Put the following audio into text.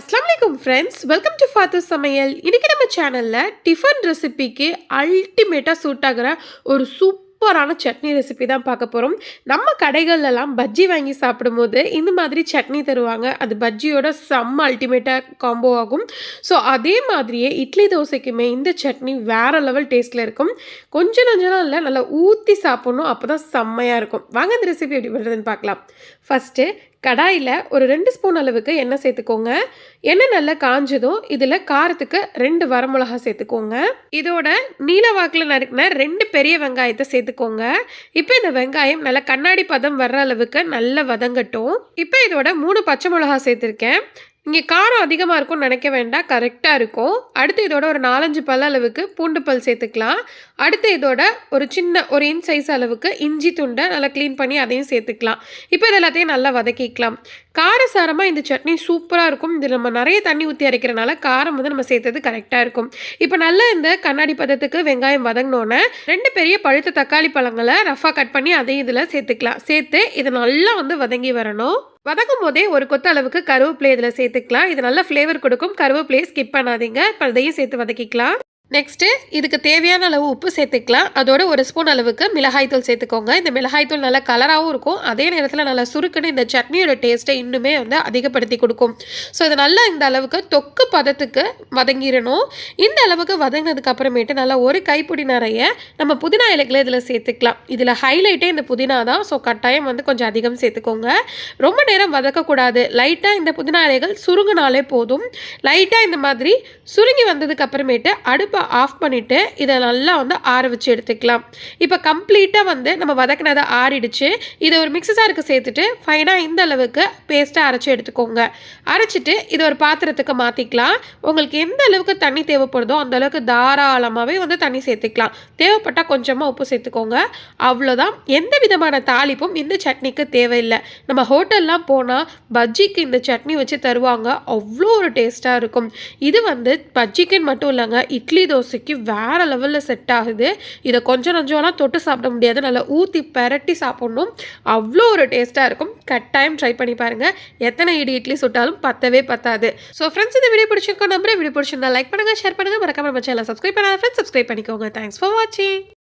Friends welcome to father சமையல் இன்னைக்கு நம்ம சேனலில் டிஃபன் ரெசிபிக்கு அல்டிமேட்டாக சூட் ஆகிற ஒரு சூப்பரான சட்னி ரெசிபி தான் பார்க்க போகிறோம் நம்ம கடைகள்லாம் பஜ்ஜி வாங்கி சாப்பிடும்போது இந்த மாதிரி சட்னி தருவாங்க. அது பஜ்ஜியோட செம்ம அல்டிமேட்டாக காம்போ ஆகும். ஸோ அதே மாதிரியே இட்லி தோசைக்குமே இந்த சட்னி வேறு லெவல் டேஸ்ட்டில் இருக்கும். கொஞ்சம் நஞ்சலாம் இல்லை நல்லா ஊற்றி சாப்பிட்ணும். அப்போ தான் செம்மையாக இருக்கும். வாங்க இந்த ரெசிபி எப்படி பண்ணுறதுன்னு பார்க்கலாம். ஃபஸ்ட்டு கடாயில் ஒரு ரெண்டு ஸ்பூன் அளவுக்கு எண்ணெய் சேர்த்துக்கோங்க. எண்ணெய் நல்லா காஞ்சதும் இதில் காரத்துக்கு ரெண்டு வரமிளகா சேர்த்துக்கோங்க. இதோட நீல வாக்கில் நறுக்கின ரெண்டு பெரிய வெங்காயத்தை சேர்த்துக்கோங்க. இப்போ இந்த வெங்காயம் நல்லா கண்ணாடி பதம் வர்ற அளவுக்கு நல்லா வதங்கட்டும். இப்போ இதோட மூணு பச்சை மிளகா சேர்த்துருக்கேன். இங்கே காரம் அதிகமாக இருக்கும்னு நினைக்க வேண்டாம். கரெக்டாக இருக்கும். அடுத்து இதோட ஒரு நாலஞ்சு பல் அளவுக்கு பூண்டு பல் சேர்த்துக்கலாம். அடுத்து இதோட ஒரு சின்ன ஒரு இன் சைஸ் அளவுக்கு இஞ்சி துண்டை நல்லா க்ளீன் பண்ணி அதையும் சேர்த்துக்கலாம். இப்போ இது எல்லாத்தையும் நல்லா வதக்கிக்கலாம். காரசாரமாக இந்த சட்னி சூப்பராக இருக்கும். இதில் நம்ம நிறைய தண்ணி ஊற்றி அரைக்கிறனால காரம் வந்து நம்ம சேர்த்தது கரெக்டாக இருக்கும். இப்போ நல்லா இந்த கண்ணாடி பதத்துக்கு வெங்காயம் வதங்கினோன்னே ரெண்டு பெரிய பழுத்த தக்காளி பழங்களை ரஃபாக கட் பண்ணி அதையும் இதில் சேர்த்துக்கலாம். சேர்த்து இது நல்லா வந்து வதங்கி வரணும். வதக்கும் போதே ஒரு கொத்த அளவுக்கு கருவேப்பிலை இதில் சேர்த்துக்கலாம். இது நல்ல ஃப்ளேவர் கொடுக்கும். கருவேப்பிலையை ஸ்கிப் பண்ணாதீங்க. இப்போ அதையும் சேர்த்து வதக்கிக்கலாம். நெக்ஸ்ட்டு இதுக்கு தேவையான அளவு உப்பு சேர்த்துக்கலாம். அதோட ஒரு ஸ்பூன் அளவுக்கு மிளகாய்த்தூள் சேர்த்துக்கோங்க. இந்த மிளகாய்த்தூள் நல்லா கலராகவும் இருக்கும். அதே நேரத்தில் நல்லா சுருக்குன்னு இந்த சட்னியோட டேஸ்ட்டை இன்னுமே வந்து அதிகப்படுத்தி கொடுக்கும். ஸோ இது நல்லா இந்த அளவுக்கு தொக்கு பதத்துக்கு வதங்கிடணும். இந்த அளவுக்கு வதங்கினதுக்கு அப்புறமேட்டு நல்லா ஒரு கைப்பிடி நிறைய நம்ம புதினா இலைகளை இதில் சேர்த்துக்கலாம். இதில் ஹைலைட்டே இந்த புதினா தான். ஸோ கட்டாயம் வந்து கொஞ்சம் அதிகம் சேர்த்துக்கோங்க. ரொம்ப நேரம் வதக்கக்கூடாது. லைட்டாக இந்த புதினா இலைகள் சுருங்கினாலே போதும். லைட்டாக இந்த மாதிரி சுருங்கி வந்ததுக்கு அப்புறமேட்டு அடுப்பு ஆஃப் பண்ணிவிட்டு இதை நல்லா வந்து ஆற வச்சு எடுத்துக்கலாம். இப்போ கம்ப்ளீட்டாக வந்து நம்ம வதக்கினதை ஆறிடுச்சு. இதை ஒரு மிக்ஸி சாருக்கு சேர்த்துட்டு ஃபைனாக இந்த அளவுக்கு பேஸ்ட்டாக அரைச்சி எடுத்துக்கோங்க. அரைச்சிட்டு இதை ஒரு பாத்திரத்துக்கு மாற்றிக்கலாம் உங்களுக்கு எந்த அளவுக்கு தண்ணி தேவைப்படுதோ அந்த அளவுக்கு தாராளமாகவே வந்து தண்ணி சேர்த்துக்கலாம். தேவைப்பட்டால் கொஞ்சமாக உப்பு சேர்த்துக்கோங்க. அவ்வளோதான் எந்த விதமான தாளிப்பும் இந்த சட்னிக்கு தேவையில்லை. நம்ம ஹோட்டல்லாம் போனால் பஜ்ஜிக்கு இந்த சட்னி வச்சு தருவாங்க. அவ்வளோ ஒரு டேஸ்ட்டாக இருக்கும். இது வந்து பஜ்ஜிக்குன்னு மட்டும் இல்லைங்க இட்லி தோசைக்கு வேறு லெவலில் செட் ஆகுது. இதை கொஞ்சம் கொஞ்சம்லாம் தொட்டு சாப்பிட முடியாது. நல்லா ஊற்றி பரட்டி சாப்பிட்ணும். அவ்வளோ ஒரு டேஸ்ட்டாக இருக்கும். கட்டாயம் ட்ரை பண்ணி பாருங்கள் எத்தனை இடி இட்லி சுட்டாலும் பத்தவே பத்தாது. ஸோ ஃப்ரெண்ட்ஸ் இந்த வீடியோ பிடிச்சிருக்கோம். நம்புறேன். வீடியோ பிடிச்சிருந்தா லைக் பண்ணுங்கள் ஷேர் பண்ணுங்கள் மறக்காம நம்ம சேனல் சப்ஸ்கிரைப் பண்ணாத ஃப்ரெண்ட்ஸ் சப்ஸ்கிரைப் பண்ணிக்கோங்க. தேங்க்ஸ் ஃபார் வாட்சிங்